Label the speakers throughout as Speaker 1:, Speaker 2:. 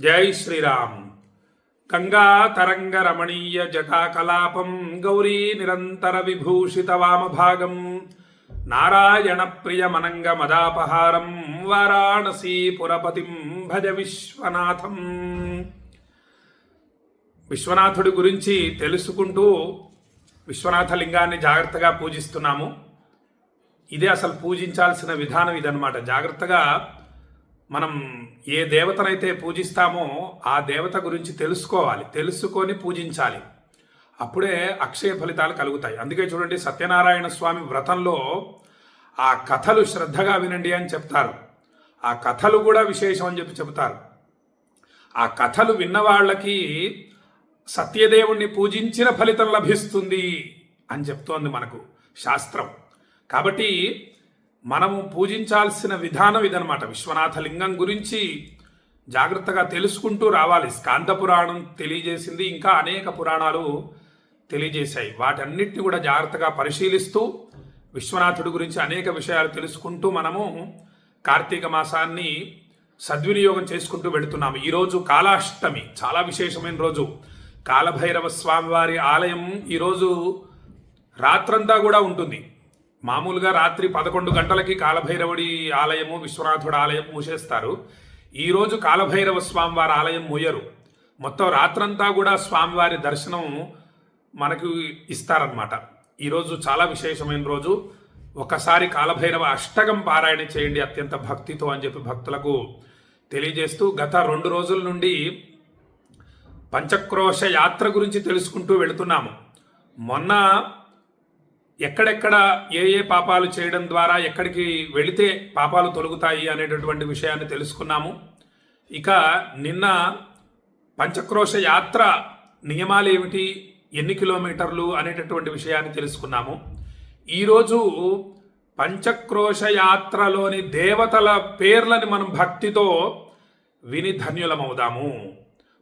Speaker 1: జై శ్రీరామ్. గంగా తరంగ రమణీయ జటాకలాపం గౌరీ నిరంతర విభూషిత వామభాగం నారాయణ ప్రియమనంగ మదాపహారం వారాణసీ పురపతిం భజ విశ్వనాథం. విశ్వనాథుడి గురించి తెలుసుకుంటూ విశ్వనాథ లింగాన్ని జాగ్రత్తగా పూజిస్తున్నాము. ఇదే అసలు పూజించాల్సిన విధానం ఇదనమాట జాగ్రత్తగా మనం ఏ దేవతనైతే పూజిస్తామో ఆ దేవత గురించి తెలుసుకోవాలి తెలుసుకొని పూజించాలి. అప్పుడే అక్షయ ఫలితాలు కలుగుతాయి. అందుకే చూడండి సత్యనారాయణ స్వామి వ్రతంలో ఆ కథలు శ్రద్ధగా వినండి అని చెప్తారు. ఆ కథలు కూడా విశేషం అని చెప్పి చెబుతారు. ఆ కథలు విన్న వాళ్ళకి సత్యదేవుణ్ణి పూజించిన ఫలితం లభిస్తుంది అని చెప్తోంది మనకు శాస్త్రం. కాబట్టి మనము పూజించాల్సిన విధానం ఇదనమాట విశ్వనాథ లింగం గురించి జాగ్రత్తగా తెలుసుకుంటూ రావాలి. స్కాంద పురాణం తెలియజేసింది ఇంకా అనేక పురాణాలు తెలియజేశాయి. వాటన్నిటిని కూడా జాగ్రత్తగా పరిశీలిస్తూ విశ్వనాథుడి గురించి అనేక విషయాలు తెలుసుకుంటూ మనము కార్తీక మాసాన్ని సద్వినియోగం చేసుకుంటూ వెళుతున్నాము. ఈరోజు కాలాష్టమి చాలా విశేషమైన రోజు. కాలభైరవ స్వామివారి ఆలయం ఈరోజు రాత్రంతా కూడా ఉంటుంది. మామూలుగా రాత్రి పదకొండు గంటలకి కాలభైరవుడి ఆలయము విశ్వనాథుడి ఆలయం మూసేస్తారు. ఈరోజు కాలభైరవ స్వామివారి ఆలయం మూయరు. మొత్తం రాత్రంతా కూడా స్వామివారి దర్శనం మనకు ఇస్తారనమాట ఈరోజు చాలా విశేషమైన రోజు. ఒకసారి కాలభైరవ అష్టకం పారాయణ చేయండి అత్యంత భక్తితో అని చెప్పి భక్తులకు తెలియజేస్తూ గత రెండు రోజుల నుండి పంచక్రోశ యాత్ర గురించి తెలుసుకుంటూ వెళుతున్నాము. మొన్న ఎక్కడెక్కడ ఏ ఏ పాపాలు చేయడం ద్వారా ఎక్కడికి వెళితే పాపాలు తొలగుతాయి అనేటటువంటి విషయాన్ని తెలుసుకున్నాము. ఇక నిన్న పంచక్రోశ యాత్ర నియమాలు ఏమిటి ఎన్ని కిలోమీటర్లు అనేటటువంటి విషయాన్ని తెలుసుకున్నాము. ఈరోజు పంచక్రోశ యాత్రలోని దేవతల పేర్లని మనం భక్తితో విని ధన్యులమవుదాము.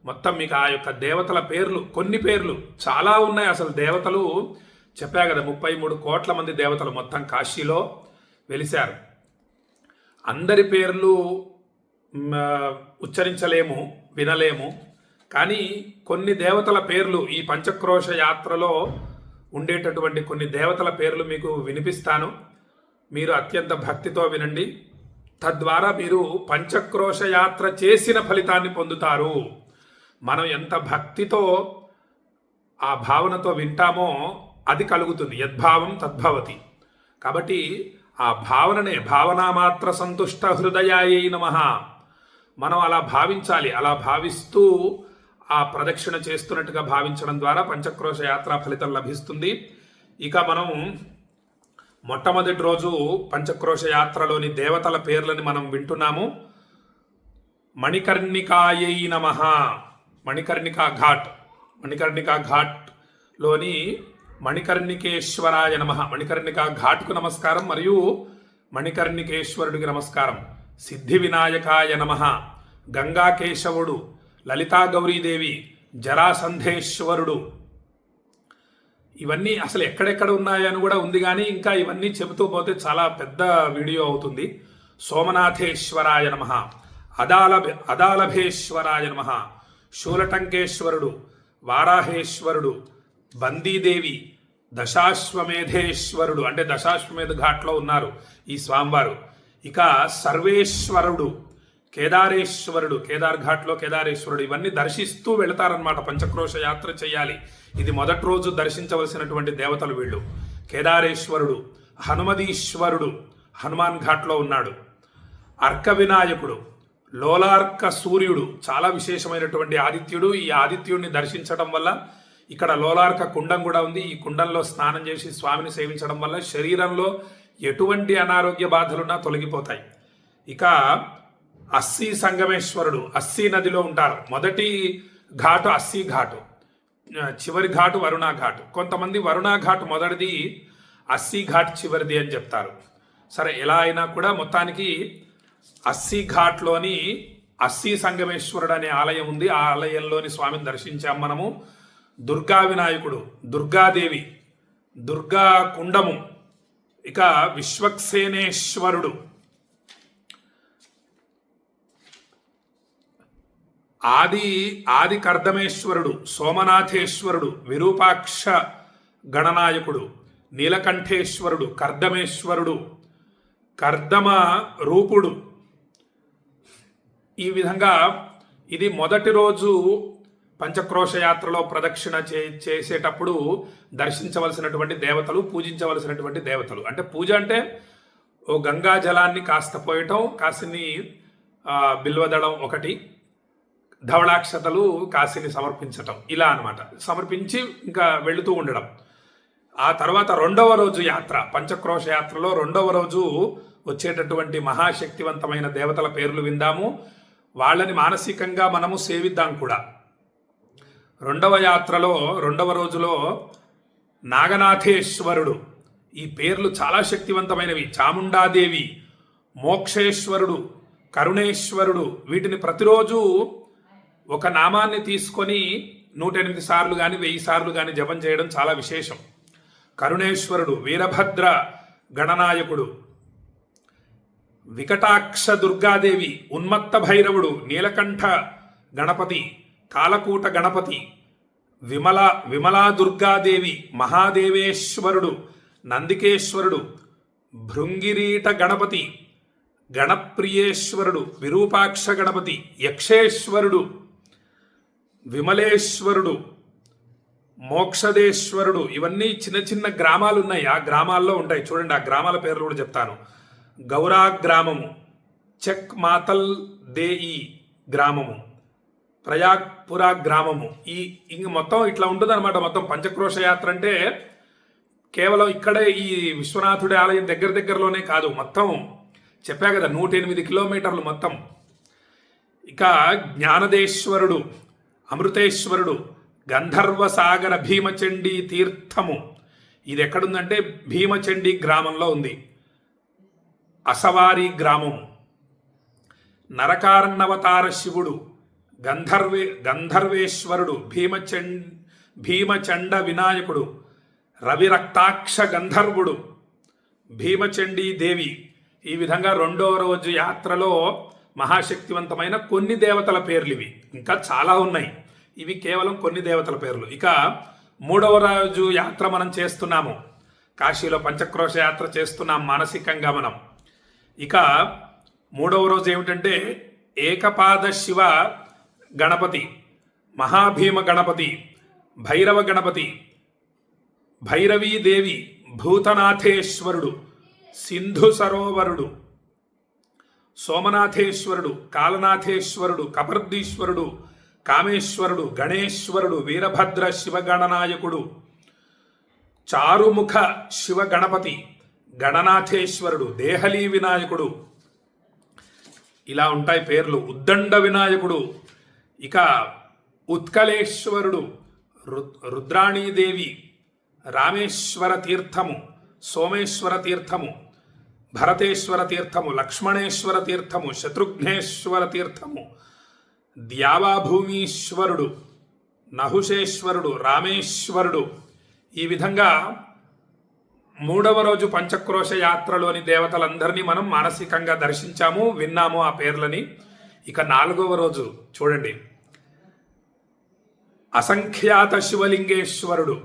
Speaker 1: మొత్తం మీకు ఆ యొక్క దేవతల పేర్లు కొన్ని పేర్లు చాలా ఉన్నాయి అసలు దేవతలు. చెప్పా కదా ముప్పై మూడు కోట్ల మంది దేవతలు మొత్తం కాశీలో వెలిశారు. అందరి పేర్లు ఉచ్చరించలేము వినలేము. కానీ కొన్ని దేవతల పేర్లు ఈ పంచక్రోశ యాత్రలో ఉండేటటువంటి కొన్ని దేవతల పేర్లు మీకు వినిపిస్తాను. మీరు అత్యంత భక్తితో వినండి. తద్వారా మీరు పంచక్రోశ యాత్ర చేసిన ఫలితాన్ని పొందుతారు. మనం ఎంత భక్తితో ఆ భావనతో వింటామో అది కలుగుతుంది. యద్భావం తద్భవతి. కాబట్టి ఆ భావననే భావనామాత్ర సంతుష్ట హృదయాయ నమ. మనం అలా భావించాలి. అలా భావిస్తూ ఆ ప్రదక్షిణ చేస్తున్నట్టుగా భావించడం ద్వారా పంచక్రోశ యాత్ర ఫలితం లభిస్తుంది. ఇక మనం మొట్టమొదటి రోజు పంచక్రోశ యాత్రలోని దేవతల పేర్లని మనం వింటున్నాము. మణికర్ణికాయై నమ. మణికర్ణికా ఘాట్. మణికర్ణికా ఘాట్లోని మణికర్ణికేశ్వరాయ నమ. మణికర్ణిక ఘాట్కు నమస్కారం మరియు మణికర్ణికేశ్వరుడికి నమస్కారం. సిద్ధి వినాయకాయ నమ. గంగాకేశవుడు లలితా గౌరీదేవి జరాసంధేశ్వరుడు. ఇవన్నీ అసలు ఎక్కడెక్కడ ఉన్నాయని కూడా ఉంది కానీ ఇంకా ఇవన్నీ చెబుతూ పోతే చాలా పెద్ద వీడియో అవుతుంది. సోమనాథేశ్వరాయ నమ. అదాలభ అదాలభేశ్వరాయ నమ. శూలటంకేశ్వరుడు వారాహేశ్వరుడు బందీదేవి దశాశ్వమేధేశ్వరుడు అంటే దశాశ్వమేధ ఘాట్లో ఉన్నారు ఈ స్వామివారు. ఇక సర్వేశ్వరుడు కేదారేశ్వరుడు కేదార్ ఘాట్లో కేదారేశ్వరుడు ఇవన్నీ దర్శిస్తూ వెళతారనమాట పంచక్రోశ యాత్ర చేయాలి. ఇది మొదటి రోజు దర్శించవలసినటువంటి దేవతలు వీళ్ళు. కేదారేశ్వరుడు హనుమదీశ్వరుడు హనుమాన్ ఘాట్లో ఉన్నాడు. అర్క వినాయకుడు లోలార్క సూర్యుడు చాలా విశేషమైనటువంటి ఆదిత్యుడు. ఈ ఆదిత్యుడిని దర్శించడం వల్ల ఇక్కడ లోలార్క కుండం కూడా ఉంది. ఈ కుండంలో స్నానం చేసి స్వామిని సేవించడం వల్ల శరీరంలో ఎటువంటి అనారోగ్య బాధలున్నా తొలగిపోతాయి. ఇక అస్సీ సంగమేశ్వరుడు అస్సీ నదిలో ఉంటారు. మొదటి ఘాటు అస్సీ ఘాటు చివరి ఘాటు వరుణా ఘాటు. కొంతమంది వరుణా ఘాటు మొదటిది అస్సీ ఘాట్ చివరిది అని చెప్తారు. సరే ఎలా అయినా కూడా మొత్తానికి అస్సీ ఘాట్లోని అస్సీ సంగమేశ్వరుడు అనే ఆలయం ఉంది. ఆ ఆలయంలోని స్వామిని దర్శించాం మనము. దుర్గా వినాయకుడు దుర్గాదేవి దుర్గా కుండము ఇక విశ్వక్సేనేశ్వరుడు. ఆది ఆది కర్దమేశ్వరుడు సోమనాథేశ్వరుడు విరూపాక్ష గణనాయకుడు నీలకంఠేశ్వరుడు కర్దమేశ్వరుడు కర్దమ రూపుడు. ఈ విధంగా ఇది మొదటి రోజు పంచక్రోశ యాత్రలో ప్రదక్షిణ చే చేసేటప్పుడు దర్శించవలసినటువంటి దేవతలు పూజించవలసినటువంటి దేవతలు. అంటే పూజ అంటే ఓ గంగా జలాన్ని కాస్త పోయటం కాసిని బిల్వదళం ఒకటి ధవళాక్షతలు కాశీని సమర్పించటం ఇలా అన్నమాట. సమర్పించి ఇంకా వెళుతూ ఉండడం. ఆ తర్వాత రెండవ రోజు యాత్ర పంచక్రోశ యాత్రలో రెండవ రోజు వచ్చేటటువంటి మహాశక్తివంతమైన దేవతల పేర్లు విందాము. వాళ్ళని మానసికంగా మనము సేవిద్దాం కూడా. రెండవ యాత్రలో రెండవ రోజులో నాగనాథేశ్వరుడు. ఈ పేర్లు చాలా శక్తివంతమైనవి. చాముండాదేవి మోక్షేశ్వరుడు కరుణేశ్వరుడు వీటిని ప్రతిరోజు ఒక నామాన్ని తీసుకొని నూట ఎనిమిది సార్లు కానీ వెయ్యి సార్లు కానీ జపం చేయడం చాలా విశేషం. కరుణేశ్వరుడు వీరభద్ర గణనాయకుడు. వికటాక్ష దుర్గాదేవి ఉన్మత్త భైరవుడు నీలకంఠ గణపతి. కాలకూట గణపతి విమల విమలా దుర్గాదేవి మహాదేవేశ్వరుడు నందికేశ్వరుడు భృంగిరీట గణపతి గణప్రియేశ్వరుడు విరూపాక్ష గణపతి యక్షేశ్వరుడు విమలేశ్వరుడు మోక్షదేశ్వరుడు. ఇవన్నీ చిన్న చిన్న గ్రామాలు ఉన్నాయి ఆ గ్రామాల్లో ఉంటాయి. చూడండి ఆ గ్రామాల పేర్లు కూడా చెప్తాను. గౌరా గ్రామము చెక్ మాతల్ దేయి గ్రామము. ప్రయాగ్పురా గ్రామము. ఈ ఇంక మొత్తం ఇట్లా ఉంటుంది అనమాట మొత్తం పంచక్రోష యాత్ర అంటే కేవలం ఇక్కడే ఈ విశ్వనాథుడి ఆలయం దగ్గర దగ్గరలోనే కాదు. మొత్తం చెప్పా కదా నూట ఎనిమిది కిలోమీటర్లు మొత్తం. ఇక జ్ఞానదేశ్వరుడు అమృతేశ్వరుడు గంధర్వ సాగర భీమచండి తీర్థము. ఇది ఎక్కడుందంటే భీమచండి గ్రామంలో ఉంది. అసవారి గ్రామం నరకారణవతార శివుడు గంధర్వే గంధర్వేశ్వరుడు భీమచండ్ భీమచండ వినాయకుడు రవిరక్తాక్ష గంధర్వుడు భీమచండీ దేవి ఈ విధంగా రెండో రోజు యాత్రలో మహాశక్తివంతమైన కొన్ని దేవతల పేర్లు ఇవి ఇంకా చాలా ఉన్నాయి. ఇవి కేవలం కొన్ని దేవతల పేర్లు. ఇక మూడవ రోజు యాత్ర మనం చేస్తున్నాము. కాశీలో పంచక్రోశ యాత్ర చేస్తున్నాం మానసికంగా మనం. ఇక మూడవ రోజు ఏమిటంటే ఏకపాద శివ గణపతి మహాభీమ గణపతి భైరవ గణపతి భైరవీదేవి భూతనాథేశ్వరుడు సింధు సరోవరుడు సోమనాథేశ్వరుడు కాలనాథేశ్వరుడు కపర్దీశ్వరుడు కామేశ్వరుడు గణేశ్వరుడు వీరభద్ర శివగణనాయకుడు చారుముఖ శివగణపతి గణనాథేశ్వరుడు దేహలీ వినాయకుడు ఇలా ఉంటాయి పేర్లు. ఉద్దండ వినాయకుడు ఇక ఉత్కలేశ్వరుడు రు- రుద్రాణీదేవి రామేశ్వర తీర్థము సోమేశ్వర తీర్థము భరతేశ్వర తీర్థము లక్ష్మణేశ్వర తీర్థము శత్రుఘ్నేశ్వర తీర్థము ద్యావాభూమీశ్వరుడు నహుషేశ్వరుడు రామేశ్వరుడు. ఈ విధంగా మూడవ రోజు పంచక్రోశ యాత్రలోని దేవతలందరినీ మనం మానసికంగా దర్శించాము విన్నాము ఆ పేర్లని. ఇక నాలుగవ రోజు చూడండి. అసంఖ్యాత శివలింగేశ్వరుడు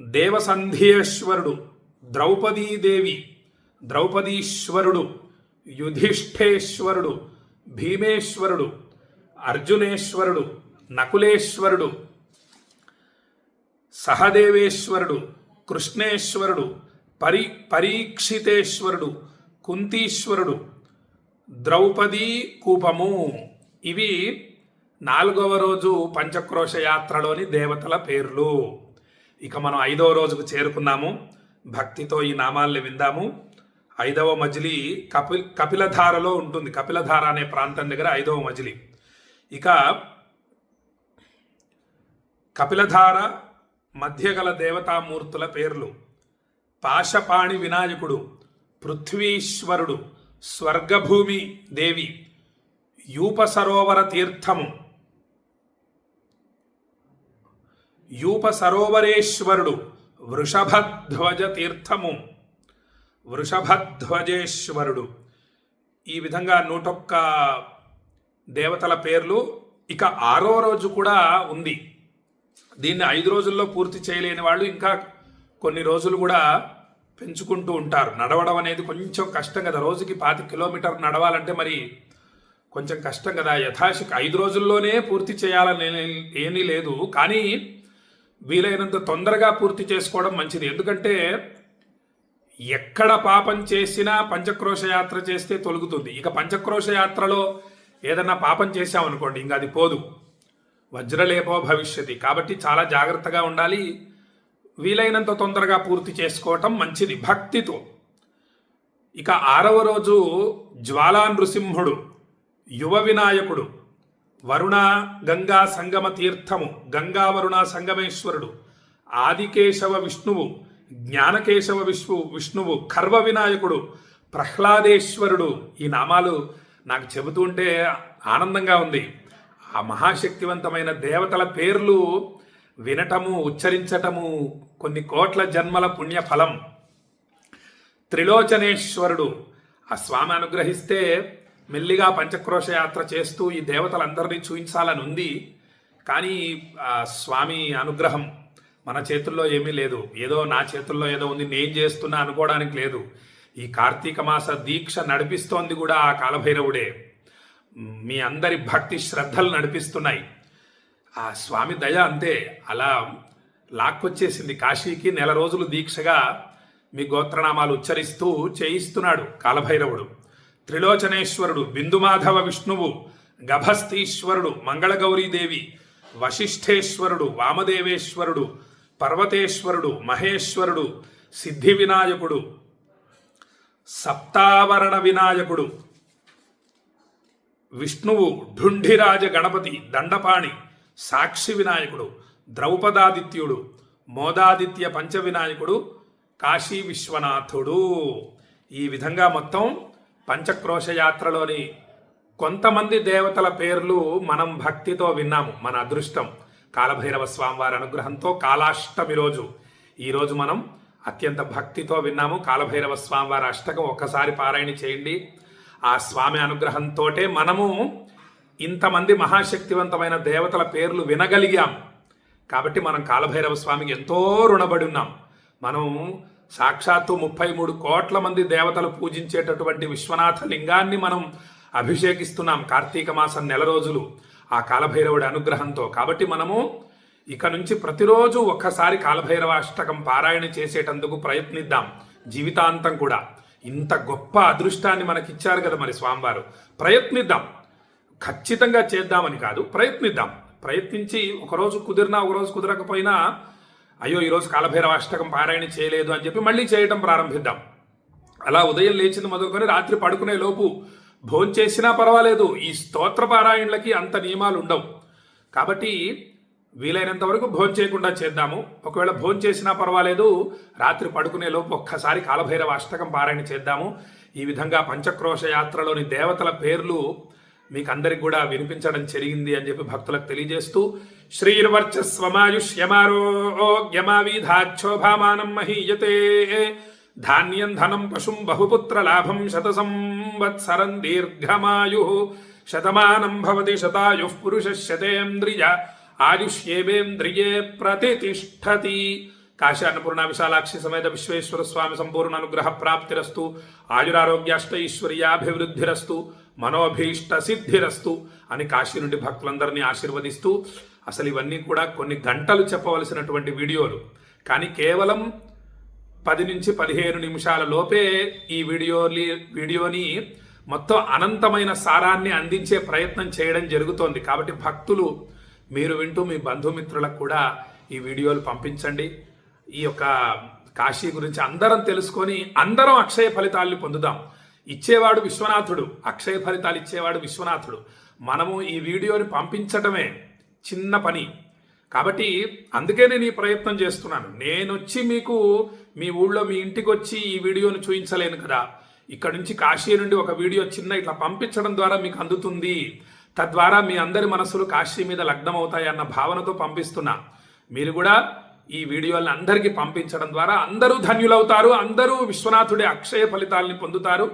Speaker 1: దేవసంధ్యేశ్వరుడు ద్రౌపదీదేవి ద్రౌపదీశ్వరుడు యుధిష్ఠేశ్వరుడు భీమేశ్వరుడు అర్జునేశ్వరుడు నకులేశ్వరుడు సహదేవేశ్వరుడు కృష్ణేశ్వరుడు పరి పరీక్షితేశ్వరుడు కుంతీశ్వరుడు ద్రౌపదీ కూపము. ఇవి నాలుగవ రోజు పంచక్రోశ యాత్రలోని దేవతల పేర్లు. ఇక మనం ఐదవ రోజుకు చేరుకున్నాము. భక్తితో ఈ నామాల్ని విందాము. ఐదవ మజిలి కపిల్ కపిలధారలో ఉంటుంది. కపిలధార అనే ప్రాంతం దగ్గర ఐదవ మజిలి. ఇక కపిలధార మధ్య గల దేవతామూర్తుల పేర్లు. పాశపాణి వినాయకుడు పృథ్వీశ్వరుడు స్వర్గభూమి దేవి యూప సరోవర తీర్థము. యూప సరోవరేశ్వరుడు వృషభధ్వజ తీర్థము. వృషభధ్వజేశ్వరుడు. ఈ విధంగా నూటొక్క దేవతల పేర్లు ఇక ఆరో రోజు కూడా ఉంది. దీన్ని ఐదు రోజుల్లో పూర్తి చేయలేని వాళ్ళు ఇంకా కొన్ని రోజులు కూడా పెంచుకుంటూ ఉంటారు. నడవడం అనేది కొంచెం కష్టం కదా. రోజుకి పాతి కిలోమీటర్ నడవాలంటే మరి కొంచెం కష్టం కదా. యథాశక్ ఐదు రోజుల్లోనే పూర్తి చేయాలని ఏమీ లేదు. కానీ వీలైనంత తొందరగా పూర్తి చేసుకోవడం మంచిది. ఎందుకంటే ఎక్కడ పాపం చేసినా పంచక్రోశ యాత్ర చేస్తే తొలుగుతుంది. ఇక పంచక్రోశ యాత్రలో ఏదన్నా పాపం చేసామనుకోండి ఇంకా అది పోదు. వజ్రలేపో భవిష్యతి. కాబట్టి చాలా జాగ్రత్తగా ఉండాలి. వీలైనంత తొందరగా పూర్తి చేసుకోవటం మంచిది భక్తితో. ఇక ఆరవ రోజు జ్వాలా నృసింహుడు యువ వినాయకుడు వరుణ గంగా సంగమ తీర్థము గంగా వరుణ సంగమేశ్వరుడు ఆదికేశవ విష్ణువు జ్ఞానకేశవ విష్ణు విష్ణువు ఖర్వ వినాయకుడు ప్రహ్లాదేశ్వరుడు ఈ నామాలు నాకు చెబుతుంటే ఆనందంగా ఉంది. ఆ మహాశక్తివంతమైన దేవతల పేర్లు వినటము ఉచ్చరించటము కొన్ని కోట్ల జన్మల పుణ్య ఫలం త్రిలోచనేశ్వరుడు ఆ స్వామి అనుగ్రహిస్తే మెల్లిగా పంచక్రోశ యాత్ర చేస్తూ ఈ దేవతలందరినీ చూపించాలని ఉంది. కానీ ఆ స్వామి అనుగ్రహం మన చేతుల్లో ఏమీ లేదు. ఏదో నా చేతుల్లో ఏదో ఉంది నేను చేస్తున్నా అనుకోవడానికి లేదు. ఈ కార్తీక మాస దీక్ష నడిపిస్తోంది కూడా ఆ కాలభైరవుడే. మీ అందరి భక్తి శ్రద్ధలు నడిపిస్తున్నాయి. ఆ స్వామి దయ అంతే. అలా లాక్కొచ్చేసింది. కాశీకి నెల రోజులు దీక్షగా మీ గోత్రనామాలు ఉచ్చరిస్తూ చేయిస్తున్నాడు కాలభైరవుడు. త్రిలోచనేశ్వరుడు బిందుమాధవ విష్ణువు గభస్తీశ్వరుడు మంగళగౌరీదేవి వశిష్ఠేశ్వరుడు వామదేవేశ్వరుడు పర్వతేశ్వరుడు మహేశ్వరుడు సిద్ధి వినాయకుడు సప్తావరణ వినాయకుడు విష్ణువు ఢుంఢిరాజ గణపతి దండపాణి సాక్షి వినాయకుడు ద్రౌపదాదిత్యుడు మోదాదిత్య పంచ వినాయకుడు కాశీ విశ్వనాథుడు. ఈ విధంగా మొత్తం పంచక్రోశ యాత్రలోని కొంతమంది దేవతల పేర్లు మనం భక్తితో విన్నాము మన అదృష్టం. కాలభైరవ స్వామివారి అనుగ్రహంతో కాలాష్టమి రోజు. ఈరోజు మనం అత్యంత భక్తితో విన్నాము కాలభైరవ స్వామివారి అష్టకం ఒక్కసారి పారాయణ చేయండి. ఆ స్వామి అనుగ్రహంతోటే మనము ఇంతమంది మహాశక్తివంతమైన దేవతల పేర్లు వినగలిగాం. కాబట్టి మనం కాలభైరవ స్వామికి ఎంతో రుణపడి ఉన్నాం. మనం సాక్షాత్తు ముప్పై మూడు కోట్ల మంది దేవతలు పూజించేటటువంటి విశ్వనాథ లింగాన్ని మనం అభిషేకిస్తున్నాం కార్తీక మాసం నెల రోజులు ఆ కాలభైరవుడి అనుగ్రహంతో. కాబట్టి మనము ఇక నుంచి ప్రతిరోజు ఒక్కసారి కాలభైరవ అష్టకం పారాయణ చేసేటందుకు ప్రయత్నిద్దాం. జీవితాంతం కూడా. ఇంత గొప్ప అదృష్టాన్ని మనకిచ్చారు కదా మరి స్వామివారు. ప్రయత్నిద్దాం. ఖచ్చితంగా చేద్దామని కాదు ప్రయత్నిద్దాం. ప్రయత్నించి ఒకరోజు కుదిరినా ఒకరోజు కుదరకపోయినా అయ్యో ఈరోజు కాలభైరవ అష్టకం పారాయణ చేయలేదు అని చెప్పి మళ్ళీ చేయటం ప్రారంభిద్దాం. అలా ఉదయం లేచింది మొదలుకొని రాత్రి పడుకునే లోపు భోంచేసినా పర్వాలేదు ఈ స్తోత్ర పారాయణలకి అంత నియమాలు ఉండవు. కాబట్టి వీలైనంత వరకు భోంచేయకుండా చేద్దాము. ఒకవేళ భోంచేసినా పర్వాలేదు రాత్రి పడుకునే లోపు ఒక్కసారి కాలభైరవ అష్టకం పారాయణ చేద్దాము. ఈ విధంగా పంచక్రోశ యాత్రలోని దేవతల పేర్లు మీకు అందరికి కూడా వినిపించడం జరిగింది అని చెప్పి భక్తులకు తెలియజేస్తూ శ్రీర్వర్చస్వమాయుష్యమారోగ్యమావిధాక్షోభామానం మహీయతే. ధాన్యం ధనం పశుం బహుపుత్ర లాభం శత సంవత్సరం దీర్ఘమాయు. శతమానం భవతి శతాయు పురుష శతేంద్రియ ఆయుష్యేవేంద్రియే ప్రతిష్టతి కాశాన్నపూర్ణ విశాలాక్షి సమేత విశ్వేశ్వర స్వామి సంపూర్ణ అనుగ్రహ ప్రాప్తిరస్తు ఆయురారోగ్యాష్టైశ్వర్యాభివృద్ధిరస్తు. మనోభీష్ట సిద్ధిరస్తు అని కాశీ నుండి భక్తులందరినీ ఆశీర్వదిస్తూ అసలు ఇవన్నీ కూడా కొన్ని గంటలు చెప్పవలసినటువంటి వీడియోలు. కానీ కేవలం పది నుంచి పదిహేను నిమిషాల లోపే ఈ వీడియోని వీడియోని మొత్తం అనంతమైన సారాన్ని అందించే ప్రయత్నం చేయడం జరుగుతోంది. కాబట్టి భక్తులు మీరు వింటూ మీ బంధుమిత్రులకు కూడా ఈ వీడియోలు పంపించండి. ఈ యొక్క కాశీ గురించి అందరం తెలుసుకొని అందరం అక్షయ ఫలితాల్ని పొందుదాం. ఇచ్చేవాడు విశ్వనాథుడు అక్షయ ఫలితాలు ఇచ్చేవాడు విశ్వనాథుడు. మనము ఈ వీడియోని పంపించటమే చిన్న పని. కాబట్టి అందుకే నేను ఈ ప్రయత్నం చేస్తున్నాను. నేను వచ్చి మీకు మీ ఊళ్ళో మీ ఇంటికి వచ్చి ఈ వీడియోను చూపించలేను కదా. ఇక్కడ నుంచి కాశీ నుండి ఒక వీడియో చిన్న ఇట్లా పంపించడం ద్వారా మీకు అందుతుంది. తద్వారా మీ అందరి మనసులు కాశీ మీద లగ్నం అవుతాయన్న భావనతో పంపిస్తున్నా. మీరు కూడా ఈ వీడియోలను అందరికీ పంపించడం ద్వారా అందరూ ధన్యులవుతారు అందరూ విశ్వనాథుడి అక్షయ ఫలితాలని పొందుతారు.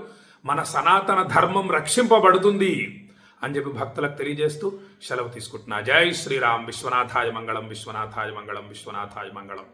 Speaker 1: మన సనాతన ధర్మం రక్షింపబడుతుంది అని చెప్పి భక్తులకు తెలియజేస్తూ సెలవు తీసుకుంటున్నా. జై శ్రీరామ్ విశ్వనాథాయ మంగళం విశ్వనాథాయ మంగళం విశ్వనాథాయ మంగళం.